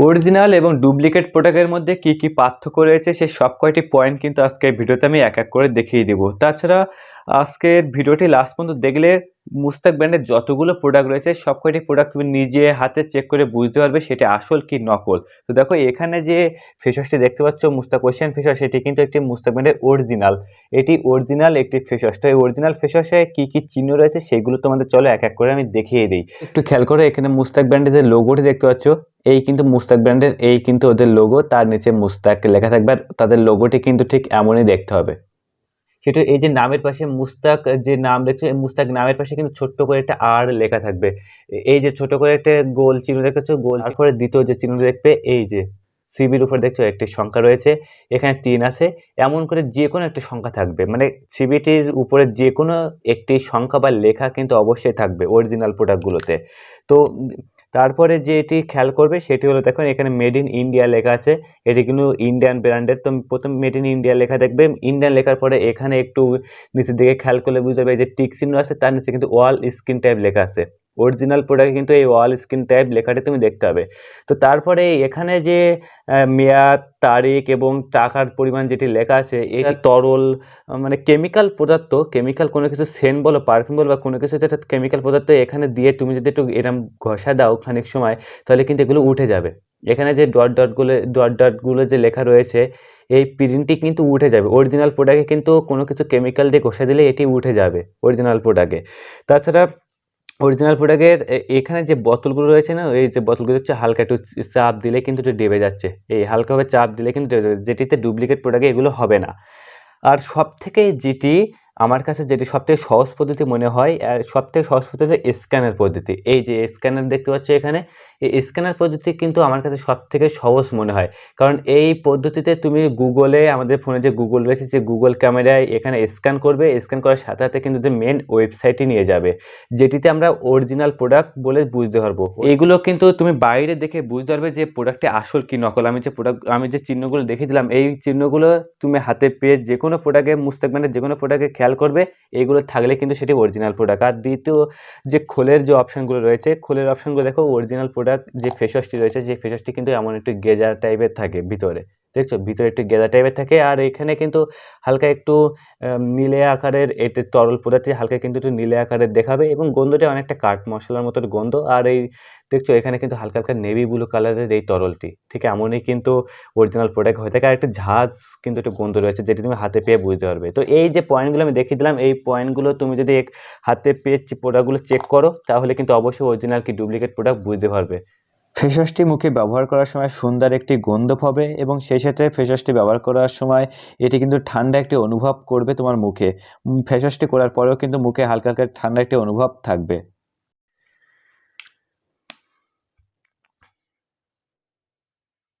Original এবং duplicate প্রোডাক্টের মধ্যে কি কি পার্থক্য রয়েছে সেই সব কয়টি পয়েন্ট কিন্তু আজকের ভিডিওতে আমি এক এক করে দেখিয়ে দেবো। তাছাড়া আজকের ভিডিওটি লাস্ট পর্যন্ত দেখলে মুস্তাক ব্র্যান্ডের যতগুলো প্রোডাক্ট রয়েছে সব কয়টি প্রোডাক্ট তুমি নিজে হাতে চেক করে বুঝতে পারবে সেটা আসল কি নকল। তো দেখো, এখানে যে ফেস ওয়াশটি দেখতে পাচ্ছ মুস্তাক ওশিয়ান ফেস ওয়াশ এটি কিন্তু একটি মুস্তাক ব্র্যান্ডের অরিজিনাল এটি অরিজিনাল একটি ফেস ওয়াশ তো এই অরিজিনাল ফেস ওয়াশে কী কী চিহ্ন রয়েছে, সেগুলো তোমাদের চলো এক এক করে আমি দেখিয়ে দিই। একটু খেয়াল করো, এখানে মুস্তাক ব্র্যান্ডের যে লোগোটি দেখতে পাচ্ছ, এই কিন্তু মুস্তাক ব্র্যান্ডের এই কিন্তু ওদের লোগো তার নিচে মুস্তাক লেখা থাকবে, আর তাদের লোগোটি কিন্তু ঠিক এমনই দেখতে হবে। সেটা এই যে নামের পাশে মুস্তাক, যে নাম দেখছ এই মুস্তাক নামের পাশে কিন্তু ছোট্ট করে একটা আর লেখা থাকবে। এই যে ছোট করে একটা গোল চিহ্ন দেখেছ গোল তারপরে দ্বিতীয় যে চিহ্ন দেখবে, এই যে সিবির উপর দেখছ একটি সংখ্যা রয়েছে, এখানে তিন আছে। এমন করে যে কোনো একটা সংখ্যা থাকবে। মানে সিবিটির উপরে যে কোনো একটি সংখ্যা বা লেখা কিন্তু অবশ্যই থাকবে অরিজিনাল প্রোডাক্টগুলোতে তো তারপরে যে এটি খেয়াল করবে সেটি হলো, দেখুন, এখানে মেড ইন ইন্ডিয়া লেখা আছে। এটি কিন্তু ইন্ডিয়ান ব্র্যান্ডের তো প্রথম মেড ইন ইন্ডিয়া লেখা দেখবে। ইন্ডিয়ান লেখার পরে এখানে একটু নিচের দিকে খেয়াল করলে বুঝতে পারবে যে টিক চিহ্ন আছে, তার নিচে কিন্তু ওয়াল স্ক্রিন টাইপ লেখা আছে। অরিজিনাল প্রোডাক্টে কিন্তু এই ওয়াল স্ক্রিন টাইপ লেখাটি তুমি দেখতে হবে তো তারপরে এখানে যে মেয়াদ তারিখ এবং টাকার পরিমাণ যেটি লেখা আছে এটি তরল মানে কেমিক্যাল পদার্থ কেমিক্যাল কোনো কিছু সেন বলো পারফিউম বলো বা কোনো কিছু যেটা কেমিক্যাল পদার্থ এখানে দিয়ে তুমি যদি একটু এরম ঘষা দাও খানিক সময় তাহলে কিন্তু এগুলো উঠে যাবে। এখানে যে ডট ডটগুলো ডট ডটগুলো যে লেখা রয়েছে এই প্রিন্টটি কিন্তু উঠে যাবে। অরিজিনাল প্রোডাক্টে কিন্তু কোনো কিছু কেমিক্যাল দিয়ে ঘষা দিলে এটি উঠে যাবে অরিজিনাল প্রোডাক্টে তাছাড়া অরিজিনাল প্রোডাক্টের এখানে যে বোতলগুলো রয়েছে না, এই যে বোতলগুলো হচ্ছে হালকা একটু চাপ দিলে কিন্তু একটু ডেবে যাচ্ছে। এই হালকাভাবে চাপ দিলে কিন্তু যেটিতে ডুপ্লিকেট প্রোডাক্ট এগুলো হবে না। আর সব থেকে যেটি আমার কাছে যেটি সবথেকে সহজ পদ্ধতি মনে হয় আর সবথেকে সহজ পদ্ধতি স্ক্যানার পদ্ধতি। এই যে স্ক্যানার দেখতে পাচ্ছ এখানে, এই স্ক্যানার পদ্ধতি কিন্তু আমার কাছে সব থেকে সহজ মনে হয়। কারণ এই পদ্ধতিতে তুমি গুগলে আমাদের ফোনে যে গুগল রয়েছে, যে গুগল ক্যামেরায় এখানে স্ক্যান করবে স্ক্যান করার সাথে সাথে কিন্তু যে মেন ওয়েবসাইটে নিয়ে যাবে, যেটিতে আমরা অরিজিনাল প্রোডাক্ট বলে বুঝতে পারব। এইগুলো কিন্তু তুমি বাইরে দেখে বুঝতে পারবে যে প্রোডাক্টে আসল কি নকল। আমি যে প্রোডাক্ট আমি যে চিহ্নগুলো দেখে দিলাম, এই চিহ্নগুলো তুমি হাতে পেয়ে যে কোনো প্রোডাক্টে মুস্তাক ব্র্যান্ডের যে কোনো প্রোডাক্টে খেয়াল করবে, এগুলো থাকলে কিন্তু সেটি অরিজিনাল প্রোডাক্ট আর দ্বিতীয়, যে খোলের যে অপশানগুলো রয়েছে, খোলের অপশানগুলো দেখো অরিজিনাল প্রোডাক্ট যে ফেসওয়াশটি রয়েছে, যে ফেসওয়াশটি কিন্তু এমন একটি গেজার টাইপের থাকে ভিতরে। দেখছ? ভিতরে একটু গেদা টাইপের থাকে আর এখানে কিন্তু হালকা একটু নীলে আকারের এতে তরল পদার্থে হালকা কিন্তু একটু নীলে আকারের দেখাবে এবং গন্ধটা অনেকটা কাঠ মশলার মতো গন্ধ। আর এই দেখছ, এখানে কিন্তু হালকা হালকা নেভি ব্লু কালারের এই তরলটি। ঠিক এমনই কিন্তু অরিজিনাল প্রোডাক্ট হয়ে থাকে। আর একটা ঝাঁজ কিন্তু একটু গন্ধ রয়েছে যেটি তুমি হাতে পেয়ে বুঝতে পারবে। তো এই যে পয়েন্টগুলো আমি দেখিয়ে দিলাম, এই পয়েন্টগুলো তুমি যদি এক হাতে পেয়ে প্রোডাক্টগুলো চেক করো, তাহলে কিন্তু অবশ্যই অরিজিনাল কি ডুপ্লিকেট প্রোডাক্ট বুঝতে পারবে। ফেস ওয়াশটি মুখে ব্যবহার করার সময় সুন্দর একটি গন্ধ পাবে এবং সেই সাথে ফেসওয়াশটি ব্যবহার করার সময় এটি কিন্তু ঠান্ডা একটি অনুভব করবে তোমার মুখে। ফেসওয়াশটি করার পরেও কিন্তু মুখে হালকা হালকা ঠান্ডা একটি অনুভব থাকবে।